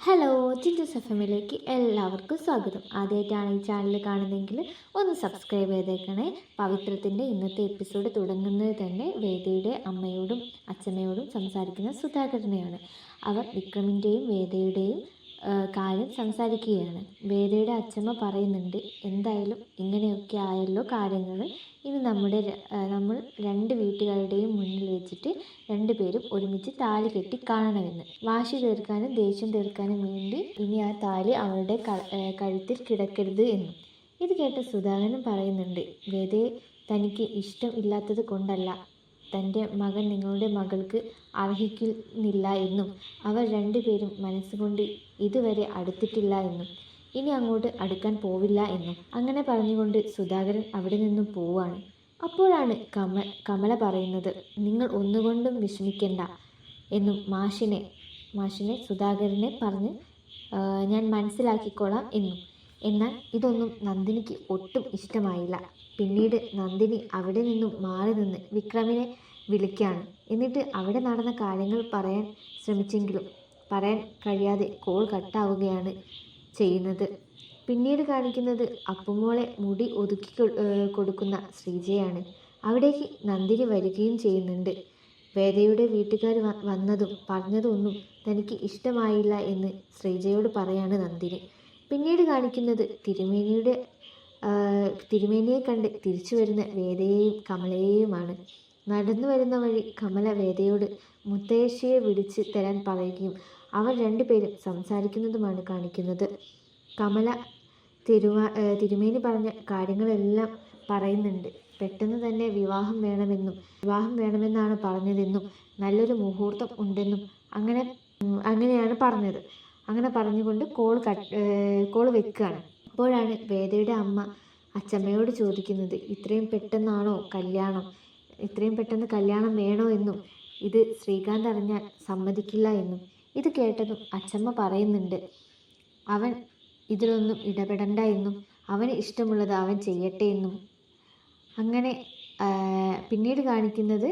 Hello ജിൻജസ് F എമ്മിലേക്ക് എല്ലാവർക്കും സ്വാഗതം. ആദ്യമായിട്ടാണ് ഈ ചാനൽ കാണുന്നതെങ്കിൽ ഒന്ന് സബ്സ്ക്രൈബ് ചെയ്തേക്കണേ. പവിത്രത്തിന്റെ ഇന്നത്തെ എപ്പിസോഡ് തുടങ്ങുന്നത് തന്നെ വേദയുടെ അമ്മയോടും അച്ഛമ്മയോടും സംസാരിക്കുന്ന സുധാകരനെയാണ്. അവർ വിക്രമിന്റെയും വേദയുടെയും കാര്യം സംസാരിക്കുകയാണ്. വേദയുടെ അച്ഛമ്മ പറയുന്നുണ്ട് എന്തായാലും ഇങ്ങനെയൊക്കെ ആയല്ലോ കാര്യങ്ങൾ ഇനി നമ്മുടെ നമ്മൾ രണ്ട് വീട്ടുകാരുടെയും മുന്നിൽ വെച്ചിട്ട് രണ്ടുപേരും ഒരുമിച്ച് താലി കെട്ടി കാണണമെന്ന്. വാശി തീർക്കാനും ദേഷ്യം തീർക്കാനും വേണ്ടി ഇനി ആ താലി അവളുടെ കഴുത്തിൽ കിടക്കരുത് എന്നും. ഇത് കേട്ട സുധാകരൻ പറയുന്നുണ്ട് വേദയെ തനിക്ക് ഇഷ്ടം ഇല്ലാത്തത് കൊണ്ടല്ല. തന്റെ മകൻ നിങ്ങളുടെ മകൾക്ക് അർഹിക്കുന്നില്ല എന്നും അവർ രണ്ടുപേരും മനസ്സുകൊണ്ട് ഇതുവരെ അടുത്തിട്ടില്ല എന്നും ഇനി അങ്ങോട്ട് അടുക്കാൻ പോവില്ല എന്നും അങ്ങനെ പറഞ്ഞുകൊണ്ട് സുധാകരൻ അവിടെ നിന്നും പോവാണ്. അപ്പോഴാണ് കമ കമല പറയുന്നത് നിങ്ങൾ ഒന്നുകൊണ്ടും വിഷമിക്കേണ്ട എന്നും മാഷിനെ മാഷിനെ സുധാകരനെ പറഞ്ഞ് ഞാൻ മനസ്സിലാക്കിക്കോളാം എന്നും. എന്നാൽ ഇതൊന്നും നന്ദിനിക്ക് ഒട്ടും ഇഷ്ടമായില്ല. പിന്നീട് നന്ദിനി അവിടെ നിന്നും മാറി നിന്ന് വിക്രമിനെ വിളിക്കുകയാണ് എന്നിട്ട് അവിടെ നടന്ന കാര്യങ്ങൾ പറയാൻ ശ്രമിച്ചെങ്കിലും പറയാൻ കഴിയാതെ കോൾ കട്ടാവുകയാണ് ചെയ്യുന്നത്. പിന്നീട് കാണിക്കുന്നത് അപ്പുമോളെ മുടി ഒതുക്കി കൊടുക്കുന്ന ശ്രീജയാണ്. അവിടേക്ക് നന്ദിനി വരികയും ചെയ്യുന്നുണ്ട്. വേദയുടെ വീട്ടുകാർ വന്നതും പറഞ്ഞതും ഒന്നും തനിക്ക് ഇഷ്ടമായില്ല എന്ന് ശ്രീജയോട് പറയാണ് നന്ദിനി. പിന്നീട് കാണിക്കുന്നത് തിരുമേനിയുടെ തിരുമേനിയെ കണ്ട് തിരിച്ചു വരുന്ന വേദയെയും കമലയെയുമാണ്. നടന്നു വരുന്ന വഴി കമല വേദയോട് മുത്തശ്ശിയെ വിളിച്ച് തരാൻ പറയുകയും അവർ രണ്ടുപേരും സംസാരിക്കുന്നതുമാണ് കാണിക്കുന്നത്. കമല തിരുവാ തിരുമേനി പറഞ്ഞ കാര്യങ്ങളെല്ലാം പറയുന്നുണ്ട്. പെട്ടെന്ന് തന്നെ വിവാഹം വേണമെന്നും വിവാഹം വേണമെന്നാണ് പറഞ്ഞതെന്നും നല്ലൊരു മുഹൂർത്തം ഉണ്ടെന്നും അങ്ങനെ അങ്ങനെയാണ് പറഞ്ഞത്. അങ്ങനെ പറഞ്ഞുകൊണ്ട് കോൾ കട്ട് കോൾ വെക്കുകയാണ്. അപ്പോഴാണ് വേദയുടെ അമ്മ അച്ചമ്മയോട് ചോദിക്കുന്നത് ഇത്രയും പെട്ടെന്നാണോ കല്യാണം? ഇത്രയും പെട്ടെന്ന് കല്യാണം വേണോ എന്നും? ഇത് ശ്രീകാന്ത് അറിഞ്ഞാൽ സമ്മതിക്കില്ല എന്നും? ഇത് കേട്ടതും അച്ചമ്മ പറയുന്നുണ്ട് അവൻ ഇതിലൊന്നും ഇടപെടണ്ട എന്നും അവന് ഇഷ്ടമുള്ളത് അവൻ ചെയ്യട്ടെ എന്നും. അങ്ങനെ പിന്നീട് കാണിക്കുന്നത്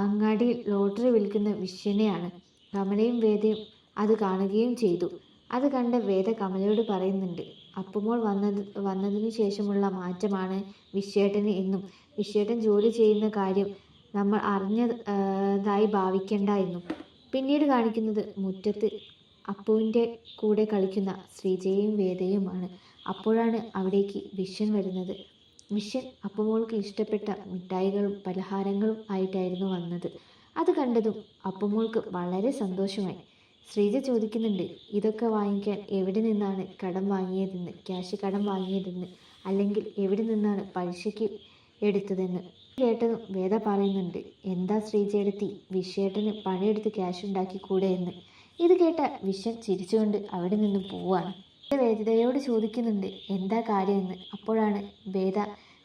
അങ്ങാടിയിൽ ലോട്ടറി വിൽക്കുന്ന വിശ്വനെയാണ്. കമലയും വേദയും അത് കാണുകയും ചെയ്തു. അത് കണ്ട് വേദ കമലയോട് പറയുന്നുണ്ട് അപ്പുമോൾ വന്നത് വന്നതിന് ശേഷമുള്ള മാറ്റമാണ് വിശ്വേട്ടന് എന്നും. വിശ്വേട്ടൻ ജോലി ചെയ്യുന്ന കാര്യം നമ്മൾ അറിഞ്ഞതായി ഭാവിക്കേണ്ട എന്നും. പിന്നീട് കാണിക്കുന്നത് മുറ്റത്ത് അപ്പുവിന്റെ കൂടെ കളിക്കുന്ന ശ്രീജയും വേദയുമാണ്. അപ്പോഴാണ് അവിടേക്ക് വിഷൻ വരുന്നത്. വിഷൻ അപ്പുമോൾക്ക് ഇഷ്ടപ്പെട്ട മിഠായികളും പലഹാരങ്ങളും ആയിട്ടായിരുന്നു വന്നത്. അത് കണ്ടതും അപ്പുമോൾക്ക് വളരെ സന്തോഷമായി. ശ്രീജ ചോദിക്കുന്നുണ്ട് ഇതൊക്കെ വാങ്ങിക്കാൻ എവിടെ നിന്നാണ് കടം വാങ്ങിയതെന്ന് ക്യാഷ് കടം വാങ്ങിയതെന്ന് അല്ലെങ്കിൽ എവിടെ നിന്നാണ് പലിശയ്ക്ക് എടുത്തതെന്ന്? കേട്ടതും വേദ പറയുന്നുണ്ട് എന്താ ശ്രീജയെടുത്തി വിഷയേട്ടന് പണിയെടുത്ത് ക്യാഷ് ഉണ്ടാക്കി കൂടെ എന്ന്? ഇത് കേട്ട വിഷൻ ചിരിച്ചുകൊണ്ട് അവിടെ നിന്ന് പോവാണ്. വേദയോട് ചോദിക്കുന്നുണ്ട് എന്താ കാര്യമെന്ന് അപ്പോഴാണ് വേദ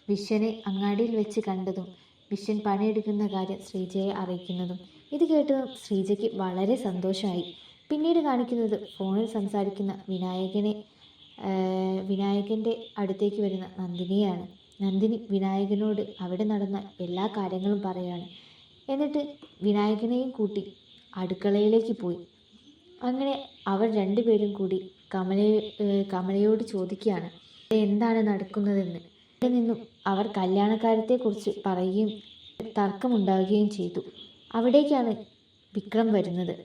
വിഷനെ അങ്ങാടിയിൽ വെച്ച് കണ്ടതും വിശ്വൻ പണിയെടുക്കുന്ന കാര്യം ശ്രീജയെ അറിയിക്കുന്നതും. ഇത് കേട്ടതും ശ്രീജയ്ക്ക് വളരെ സന്തോഷമായി. പിന്നീട് കാണിക്കുന്നത് ഫോണിൽ സംസാരിക്കുന്ന വിനായകനെ വിനായകന്റെ അടുത്തേക്ക് വരുന്ന നന്ദിനിയാണ്. നന്ദിനി വിനായകനോട് അവിടെ നടന്ന എല്ലാ കാര്യങ്ങളും പറയാണ്. എന്നിട്ട് വിനായകനെയും കൂട്ടി അടുക്കളയിലേക്ക് പോയി. അങ്ങനെ അവർ രണ്ടുപേരും കൂടി കമലയെ കമലയോട് ചോദിക്കുകയാണ് എന്താണ് നടക്കുന്നതെന്ന്? അവിടെ നിന്നും അവർ കല്യാണക്കാര്യത്തെക്കുറിച്ച് പറയുകയും തർക്കമുണ്ടാവുകയും ചെയ്തു. അവിടേക്കാണ് വിക്രം വരുന്നത്.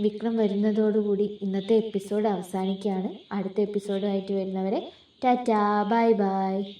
വിക്രം വരുന്നതോടുകൂടി ഇന്നത്തെ എപ്പിസോഡ് അവസാനിക്കുകയാണ്. അടുത്ത എപ്പിസോഡുമായിട്ട് വരുന്നവരെ ടാറ്റാ ബൈ ബൈ.